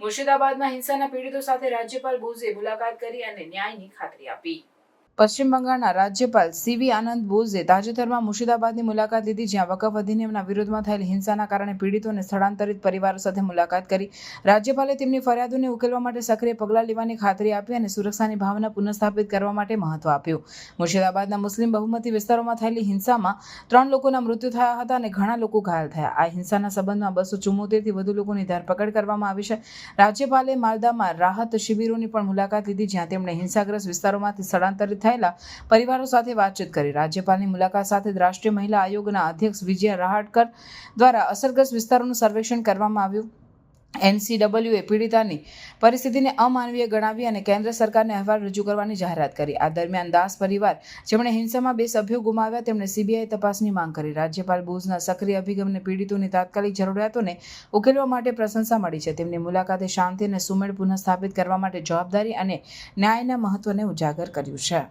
મુર્શિદાબાદમાં હિંસાના પીડિતો સાથે રાજ્યપાલ બોઝે મુલાકાત કરી અને ન્યાયની ખાતરી આપી. પશ્ચિમ બંગાળના રાજ્યપાલ સીવી આનંદ બોઝે તાજેતરમાં મુર્શિદાબાદની મુલાકાત લીધી, જ્યાં વકફ અધિનિયમના વિરોધમાં થયેલ હિંસાના કારણે પીડિતોને સ્થળાંતરિત પરિવારો સાથે મુલાકાત કરી. રાજ્યપાલે તેમની ફરિયાદોને ઉકેલવા માટે સક્રિય પગલાં લેવાની ખાતરી આપી અને સુરક્ષાની ભાવના પુનઃસ્થાપિત કરવા માટે મહત્વ આપ્યું. મુર્શિદાબાદના મુસ્લિમ બહુમતી વિસ્તારોમાં થયેલી હિંસામાં ત્રણ લોકોના મૃત્યુ થયા હતા અને ઘણા લોકો ઘાયલ થયા. આ હિંસાના સંબંધમાં બસો ચુમ્મોતેરથી વધુ લોકોની ધરપકડ કરવામાં આવી છે. રાજ્યપાલે માલદામાં રાહત શિબિરોની પણ મુલાકાત લીધી, જ્યાં તેમણે હિંસાગ્રસ્ત વિસ્તારોમાંથી સ્થળાંતરિત થયેલા પરિવારો સાથે વાતચીત કરી. રાજ્યપાલની મુલાકાત સાથે રાષ્ટ્રીય મહિલા આયોગના અધ્યક્ષ વિજય રહાટકર દ્વારા અસરગ્રસ્ત વિસ્તારોનું સર્વેક્ષણ કરવામાં આવ્યું. એનસીડબલ્યુએ પીડિતાની પરિસ્થિતિને અમાનવીય ગણાવી અને કેન્દ્ર સરકારને અહેવાલ રજૂ કરવાની જાહેરાત કરી. આ દરમિયાન દાસ પરિવાર જેમણે હિંસામાં બે સભ્યો ગુમાવ્યા, તેમણે સીબીઆઈ તપાસની માંગ કરી. રાજ્યપાલ બોઝના સક્રિય અભિગમને પીડિતોની તાત્કાલિક જરૂરિયાતોને ઉકેલવા માટે પ્રશંસા મળી છે. તેમની મુલાકાતે શાંતિ અને સુમેળ પુનઃસ્થાપિત કરવા માટે જવાબદારી અને ન્યાયના મહત્વને ઉજાગર કર્યું છે.